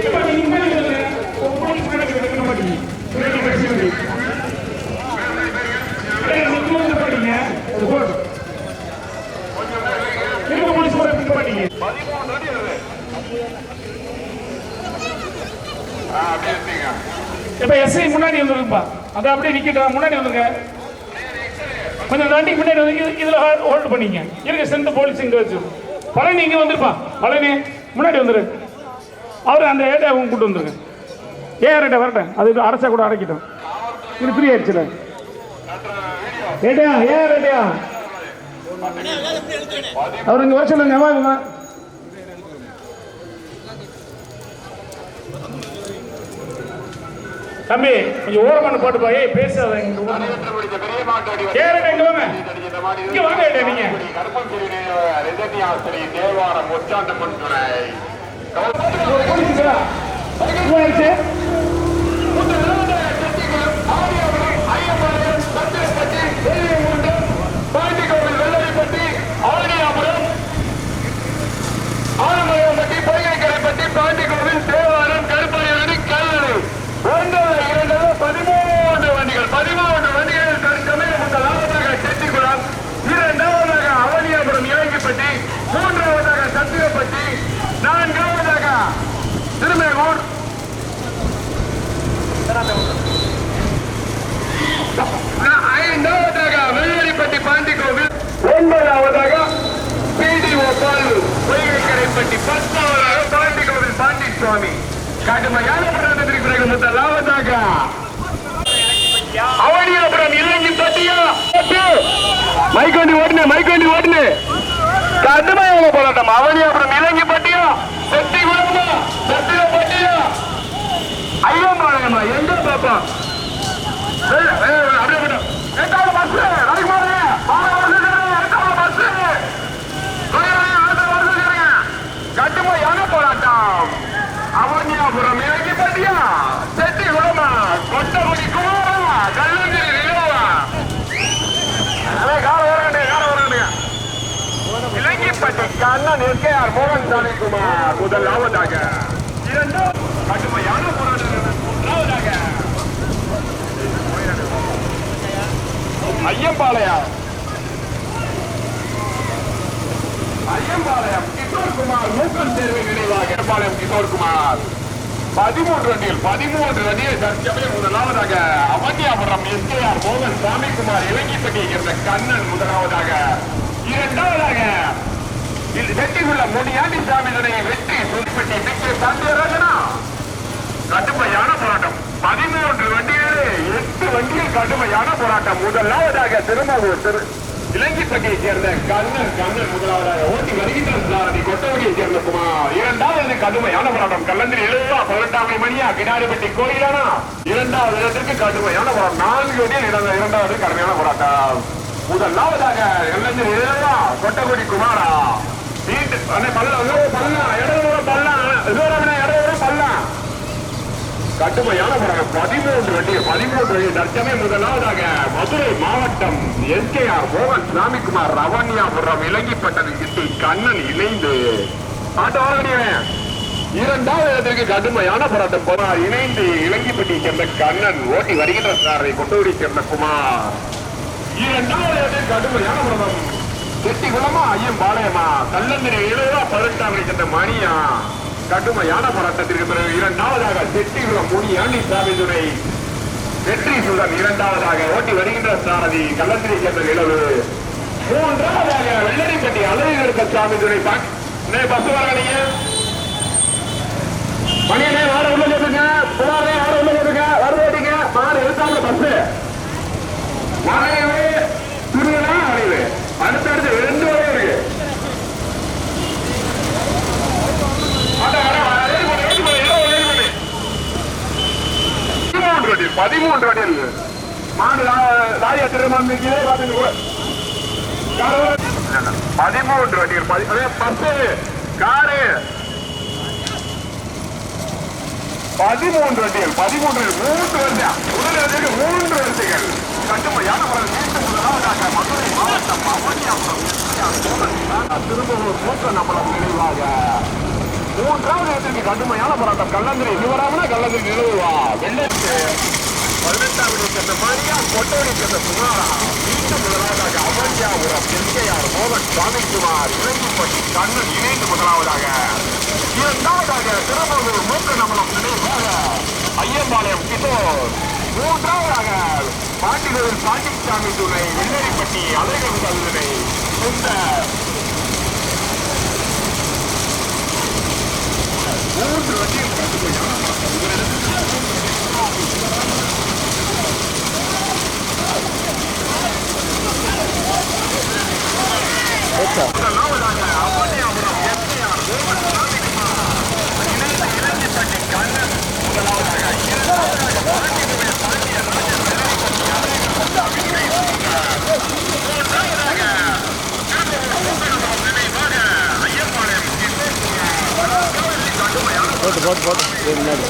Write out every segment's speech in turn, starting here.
இப்ப முன்னாடி வந்துருங்க. உங்க மாட்டீங்க. அப்படியே இருக்க மாட்டீங்க. எஸ்ஐ முன்னாடி வந்துருப்பா அது அப்படியே நிக்கட்டும் முன்னாடி வந்துருங்க கொஞ்சம் தாண்டி முன்னாடி வந்து இதில் இதுல பண்ணிங்க. இருங்க சென்ட் போலீஸ் இங்கே வச்சு. பழனி இங்கே வந்துருப்பா. பழனி முன்னாடி வந்துரு. அவர் அந்த ஏட்டை அவங்க கூட்டு வந்துருங்க ஏ ரேட்டை வரட்டேன் அது அரசா கூட அடைக்கிட்டோம். இது ஃப்ரீ ஆயிடுச்சுல. ஏட்டையா ஏன் ரேட்டையா அவர் இங்க வர சொல்லுங்க தம்பி கொஞ்சம் ஓரமான போட்டு போய் பேசாத இங்க வாங்க. இங்க வாங்க நீங்க தேவாரம் முச்சாண்டம்மன் துணை ஒரு போலீஸ் சார் என்ன ஆயிடுச்சு மூன்றாவதாக சத்திரப்பட்டி நான்காவதாக திருமேகூர் ஐந்தாவதாக வெள்ளரிப்பட்டி பாண்டி கோவில் ஒன்பதாவதாக பிடிஓ பாலு பொய்கைக்கரைப்பட்டி பத்தாவதாக பாண்டி கோவில் பாண்டி சுவாமி. கடுமையான போராட்டத்திற்கு பிறகு முதலாவதாக அவனியாபுரம் இலங்கை பட்டியா மைக்கோண்டி ஓடுனே மைக்கோண்டி ஓடுனே கடுமையான போராட்டம் அவனியாபுரம் இலங்கை பட்டியா? செட்டி குளமா? செட்டில பட்டியா? ஐயா ஐயம்பாளையம்மா எங்க பாப்பா? ஏய், ஏய், அப்படியே போடு. எட்டாவது பஸ் நாளைக்கு போறேன் ஆறு வருஷம் எட்டாவது பஸ் கட்டுமையான போராட்டம் அவனியாபுரம் இறங்கி பட்டியா செட்டி குளமா கொட்டகுடி குமாரா கல்லூரி நிலவா கால வரங்க கால வரங்க இலங்கிப்பட்டி அண்ணன் எஸ்கேஆர் மோகன் சாமிக்குமார் முதலாவதாக இரண்டும் கடுமையான போராட்டம் மூன்றாவதாக ஐயம்பாளையம் ஐயம்பாளையம் கிஷோர் குமார் மூக்கன் தேர்வு நினைவாக ஐயம்பாளையம் கிஷோர் குமார் பதிமூன்று ரன்னில் பதிமூன்று ரன்னில் தற்சமயம் முதலாவதாக அவந்தியாபுரம் எஸ்கேஆர் மோகன் சாமிக்குமார் இலங்கை பட்டியை கண்ணன் முதலாவதாக இரண்டாவதாக இது வெற்றிக்குள்ள முனியாண்டி சாமியினுடைய வெற்றி சுதிப்பட்டி மிக்க சந்திரராஜனா கடுமையான போராட்டம். பதிமூன்று வண்டிகளே எட்டு வண்டியில் கடுமையான போராட்டம். முதலாவதாக திருமாவூர் திரு இலங்கைப்பட்டியை சேர்ந்த கண்ணன் கண்ணன் முதலாவதாக ஓட்டி வருகின்ற சாரதி கொட்டவடியை சேர்ந்த குமார். இரண்டாவது கடுமையான போராட்டம். கல்லந்திரி எழுவா பதினெட்டாம் மணியா கிடாரிப்பட்டி கோயிலானா? இரண்டாவது இடத்திற்கு கடுமையான போராட்டம். நான்கு வண்டியில் இடம் இரண்டாவது கடுமையான போராட்டம். முதலாவதாக கல்லந்திரி எழுவா கொட்டகுடி குமாரா? கடுமையான பதிமூன்று வண்டி பதிமூன்று வண்டி தற்சமே முதலாவதாக மதுரை மாவட்டம் எஸ்கேஆர் மோகன் சாமிக்குமார் ரவண்யாபுரம் இலங்கிப்பட்டது இட்டு கண்ணன் இணைந்து. ஆட்டோ இரண்டாவது இடத்திற்கு கடுமையான போராட்டம். போனார் இணைந்து இலங்கிப்பட்டியை சேர்ந்த கண்ணன் ஓட்டி வருகின்ற சாரை கொண்டூரை சேர்ந்த குமார். இரண்டாவது இடத்திற்கு கடுமையான போராட்டம். செட்டிகுளமா ஐயம் பாளையமா? கல்லந்திரி இளையா பதினெட்டாம் சேர்ந்த மணியா? கடுமையான போராட்டத்திற்கு பிறகு இரண்டாவதாக செட்டிகுளம் முனியாண்டி சாமிதுரை. வெற்றி சுடன் இரண்டாவதாக ஓட்டி வருகின்ற சாரதி கல்லந்திரி சேர்ந்த நிலவு. மூன்றாவதாக வெள்ளரிப்பட்டி அழகிருக்க சாமிதுரை பஸ் வரீங்க மணியனே வாட உள்ள கேட்டுங்க புகாரே வாட உள்ள கேட்டுங்க வருவாட்டிங்க மாடு எழுத்தாங்க பஸ் வரைவு திருவிழா வரைவு அடுத்தடுத்து ரெண்டு வரையும் இருக்கு. பதிமூன்று அடியில் பதிமூன்று அடியில் மாடு ராஜா திருமணம் பதிமூன்று அடியில் பத்து காரு. பதிமூன்று வண்டிகள் பதிமூன்று மூன்று வண்டியா முதல் வண்டிக்கு மூன்று வண்டிகள் கட்டுமையான முறையில் மீண்டும் முதலாவதாக மதுரை மாவட்டம் அவனியாபுரம் திரும்பவும் மூக்க நம்மளம் நினைவாக மூன்றாவது இடத்திற்கு கடுமையான போராட்டம் கல்லந்திரி சிவராமனா கல்லந்திரி நிலவுவா வெள்ளத்து பதினெட்டாவது சென்ற மாரியா கொட்டவடி சென்ற சுமாரா மீண்டும் முதலாவதாக அமர்யாபுரம் எஸ்கேஆர் மோகன் சுவாமிக்குமார் இளங்கிப்பட்டி கண்ணன் இணைந்து முதலாவதாக இரண்டாவதாக திருமணூர் மூக்க நம்மளம் நினைவாக ஐயம்பாளையம் கிஷோர் மூன்றாவதாக பாண்டிகோவில் பாண்டிச்சாமி துணை வெள்ளரிப்பட்டி அலைகள் கல்வினை சுந்தர் மூன்று வண்டியில் கட்டுமையான முதலாவதாக அமர்யாபுரம் இணைந்த முதலாவதாக இரண்டாவதாக பாண்டிய பாண்டிய ராஜன் அலைகள் கல்வினை சுந்தர் மூன்றாவதாக திருமணூர் மூக்க நம்மளம் நினைவாக ஐயம்பாளையம் கிஷோர் கடுமையான போட்டு போட்டு போட்டு சரி, முன்னாடி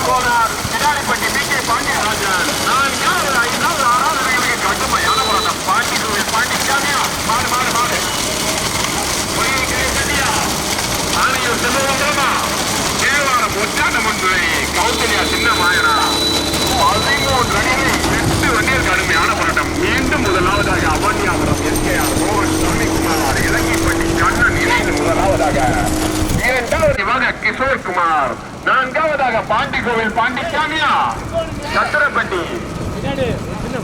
கோனார் பிடாரிப்பட்டி பி கே பாண்டியராஜன் நான் யாரு ஐந்தாவது ஆறாவது ரயிலுக்கு கட்டுமையான போராட்டம் பாண்டி கோவில் பாண்டிச்சாமியா மாடு மாடு மாடு பொய்கை கட்டியா ஆணையூர் செல்வமா தேவாரம் ஒற்றாண்ட முன்துறை கௌசல்யா சின்ன மாயனா பதிமூன்று அணிகள் எட்டு வண்டியில் கடுமையான போராட்டம். மீண்டும் முதலாவதாக அவன்யாபுரம் எஸ்கேஆர் மோகன் சாமிக்குமார் இலங்கைப்பட்டி கண்ணன் இணைந்து முதலாவதாக. இரண்டாவது கிஷோர் குமார் நான்காவதாக பாண்டி கோவில் பாண்டிச்சாமியா. சத்திரப்பட்டி. பின்னாடி சின்ன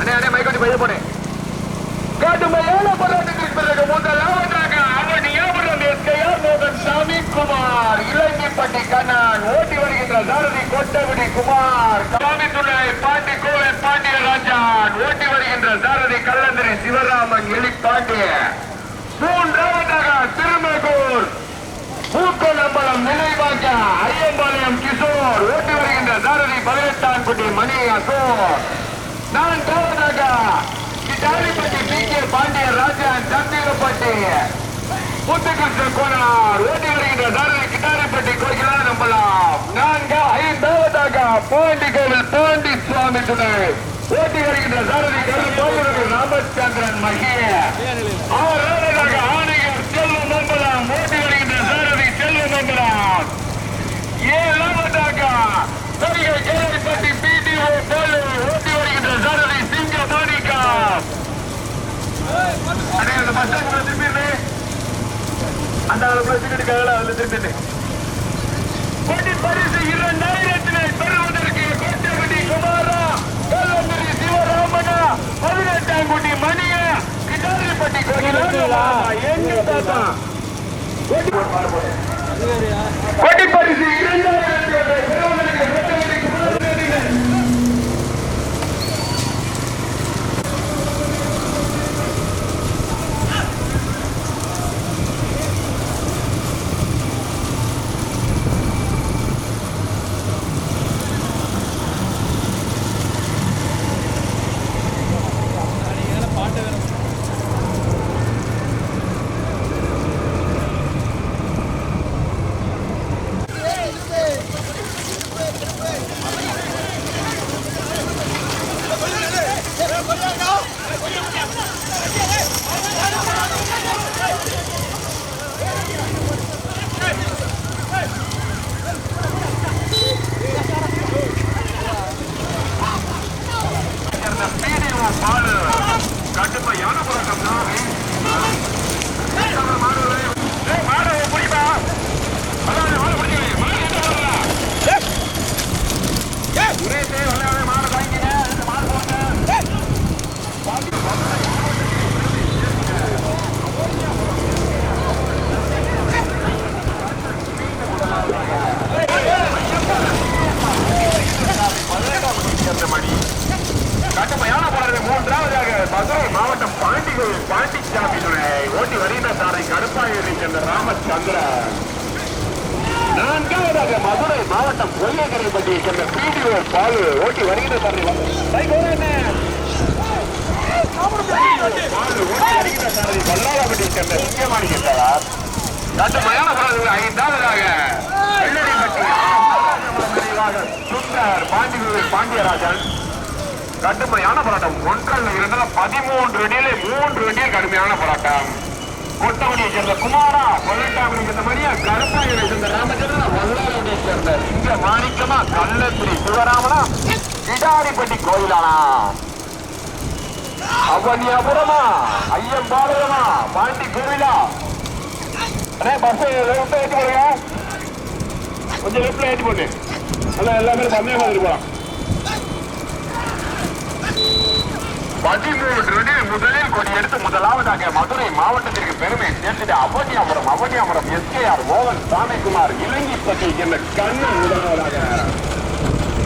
அண்ணே அண்ணே மைக்கோட்டி பைய போனேன் கடுமையான போராட்டத்திற்கு பிறகு முதலாவதாக அவன் ஞாபகம் எஸ்கையார் மோகன் சாமி குமார் இலங்கைப்பட்டி கண்ணன் ஓட்டி வருகின்ற சாரதி கொட்டகுடி குமார் சாமி பாண்டி கோவில் பாண்டிய ராஜான் ஓட்டி வருகின்ற சாரதி கல்லந்திரி சிவராமன் எலிப்பாண்டிய மூன்றாவதாக திருமகூர் பூக்கோளம்பலம் நினைவாக ஐயம்பாளையம் கிஷோர் ஓட்டி வருகின்ற சாரதி பதினெட்டாம் குட்டி மணி அசோர் நான்காவதாக Kidaripatti P K Pandiyarajan Chandrapatti Muthukrishna Konar ஓட்டி வருகின்ற சாரதி கிட்டாரிப்பட்டி கோயிலான நம்பலாம். நான்கு ஐந்தாவதாக பாண்டி கோவில் பாண்டி சுவாமி துணை. ஓட்டி வருகின்ற சாரதி கருப்பாளர் ராமச்சந்திரன் மகிய ஆறாவதாக ஆணையர் செல்வம் நம்பலாம். ஓட்டி வருகின்ற சாரதி செல்வம் நம்பலாம். ஏழாவதாக நடிகை கேள்விப்பட்டி பிடிஓ போலு. ஓட்டி வருகின்ற சாரதி சிங்க மாணிக்கா அண்ணே, அந்த bus. அந்த ticket க்காக அதுல திரும்பிடு. கொடி பரிசு இரண்டாயிரத்தினை பெறுவதற்கு கோட்டகுடி குமாரா கல்லந்திரி சிவராமனா பதினெட்டாம் குடி மணியா கிட்டாரிப்பட்டி கோயிலா கொடி பரிசு இரண்டாயிரத்தி பெறுவதற்கு கோட்டகுடி குமாரா பாட்டு வேணும் சாமி துணை ஓட்டி வருகின்ற சாரை கருப்பாயிரை சேர்ந்த ராமச்சந்திரன் நான்காவதாக மதுரை மாவட்டம் கொல்லைக்கரைப்பட்டியை சேர்ந்த பிடிஓ பாலு ஓட்டி வருகின்ற சாரை. பாலு ஓட்டி வருகின்ற சாரை. வல்லாளப்பட்டியை சேர்ந்த முக்கியமான கேட்டார் கட்டுமையான பாடல்கள் ஐந்தாவதாக. வெள்ளரிப்பட்டி. நிறைவாக சுந்தர் பாண்டியர்கள் பாண்டியராஜன். கடுமையான போராட்டம். ஒன்றல்ல இரண்டல பதிமூன்று அடியிலே மூன்று அடியில் கடுமையான போராட்டம். கொட்டவடியை சேர்ந்த குமாரா கொல்லட்டாமணி சேர்ந்த மரியா கருப்பாயிரை சேர்ந்த ராமச்சந்திரன் வல்லாரவடியை சேர்ந்த இங்க மாணிக்கமா கள்ளத்திரி சிவராமனா கிடாரிப்பட்டி கோயிலானா? அவனியாபுரமா பாலகமா பாண்டி கோவிலா அண்ணே பஸ் ஏற்றி போடுங்க கொஞ்சம் லெஃப்ட்ல ஏற்றி போட்டு. நல்லா எல்லாமே பண்ணே மாதிரி போகலாம் பதிமூன்று அடியில் முதலில் கொடி எடுத்து முதலாவதாக மதுரை மாவட்டத்திற்கு பெருமை சேர்த்துட்டு அவனியாபுரம் அவனியாபுரம் எஸ்கேஆர் மோகன் சாமிக்குமார் இலங்கிப்பட்டி என்ற கண்ணன் முதலாவதாக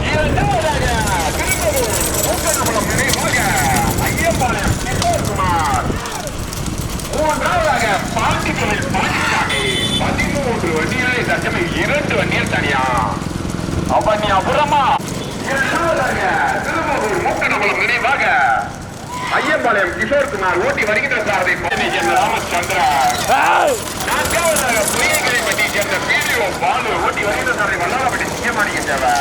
இரண்டாவதாக திருப்பூர் மூக்கனகுளம் நினைவாக ஐயப்பாளையம் கிஷோர்குமார் மூன்றாவதாக பாண்டித்துறை பாண்டிச்சாமி பதிமூன்று வண்டிகளை தச்சமை இரண்டு வண்டியில் தனியா. அவனியாபுரமா. இரண்டாவதாக திருப்பூர் மூக்கனகுளம் நினைவாக ஐயம்பாளையம் கிஷோர்குமார் ஓட்டி வருகின்ற சாரதி ராமச்சந்திரன் நான்காவதாக பொய்யகிரிப்பட்டி சேர்ந்த பிடிஓ பாலு ஓட்டி வருகின்ற சாரதி வல்லாரப்பட்டி சிங்கமாணிக்க தேவை.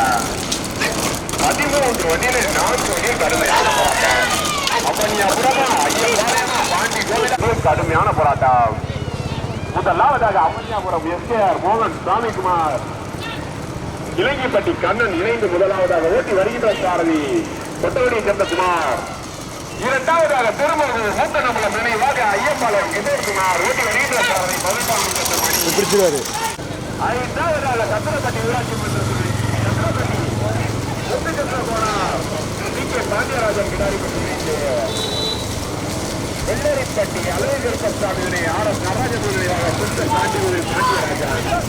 பதிமூன்று வண்டியில நான்கு வண்டியில் கடுமையான போராட்டம். அவனியாபுரமா ஐயம்பாளையமா பாண்டி கோவில் கடுமையான போராட்டம். முதலாவதாக அவனியாபுரம் எஸ்கேஆர் மோகன் சாமிக்குமார் இலங்கைப்பட்டி கண்ணன் இணைந்து முதலாவதாக ஓட்டி வருகின்ற சாரதி. கொட்டவடியை சேர்ந்த குமார். இரண்டாவதாக திருமணம் மூத்த நம்பலம் நினைவாக ஐயப்பாளையம் மணி பிடிச்சிருவாரு. ஐந்தாவதாக சத்திரப்பட்டி ஊராட்சி மன்றத்தில் சத்திரப்பட்டி ஒட்டுச்சத்திர போனார் டி கே. பாண்டியராஜன் கிடாரிப்பட்டி இணைந்து வெள்ளரிப்பட்டி அழகர் கருப்பசாமி ஆர். எஸ். நடராஜனுடைய சுத்த சாண்டியூரில் பாண்டியராஜன்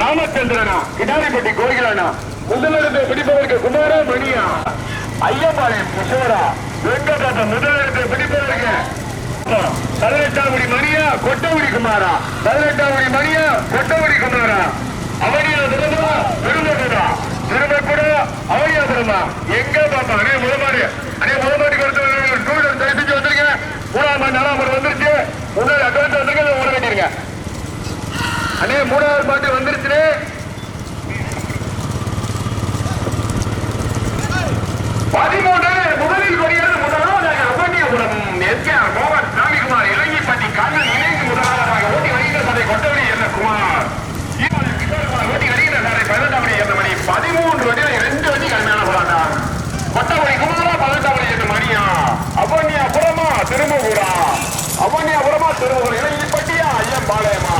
ராமச்சந்திரனா? கிடாரிப்பட்டி கோயிலானா? முதலிடத்தை பிடிப்பவருக்கு குமாரா மணியா? ஐயப்பாளையம் கிஷோரா வெங்கடாத்த முதலிடத்தை பிடிப்பவருக்கு பதினெட்டாவது மணியா? கொட்டகுடி குமாரா? பதினெட்டாவது மணியா? கொட்டகுடி குமாரா? அவனியா திரும்பா திரும்பக்கூடா திரும்பக்கூடா அவனியா திரும்பா எங்க பாப்பா? அனே முதமாடி அனே முதமாடி கொடுத்து டூ வீலர் தரிசிச்சு வந்திருக்கேன் வந்துருங்க மூணாவது நாலாம் வந்துருச்சு. முன்னாடி அட்வான்ஸ் வந்துருங்க உடனே வேண்டியிருங்க அண்ணே மூணாவது பாட்டு வந்துருச்சு பதிமூன்று முதலில் கொடியது முதலாவதாக அவனியபுரம் எஸ்கேஆர் மோகன் சாமிக்குமார் இலங்கைப்பட்டி கண்ணன் இணைந்து முதலாளராக ஓட்டி வருகின்ற சதை கொட்டவரி என்ன குமார் ஓட்டி வருகின்ற சதை பதினெட்டாம் என்ன மணி பதிமூன்று வண்டியில் இரண்டு வண்டி கடுமையான போராட்டா கொட்டவரி குமாரா பதினெட்டாம் என்ன மணியா அவனியாபுரமா திரும்பூரா அவனியாபுரமா திரும்பூர் இலங்கைப்பட்டியா ஐயன் பாளையமா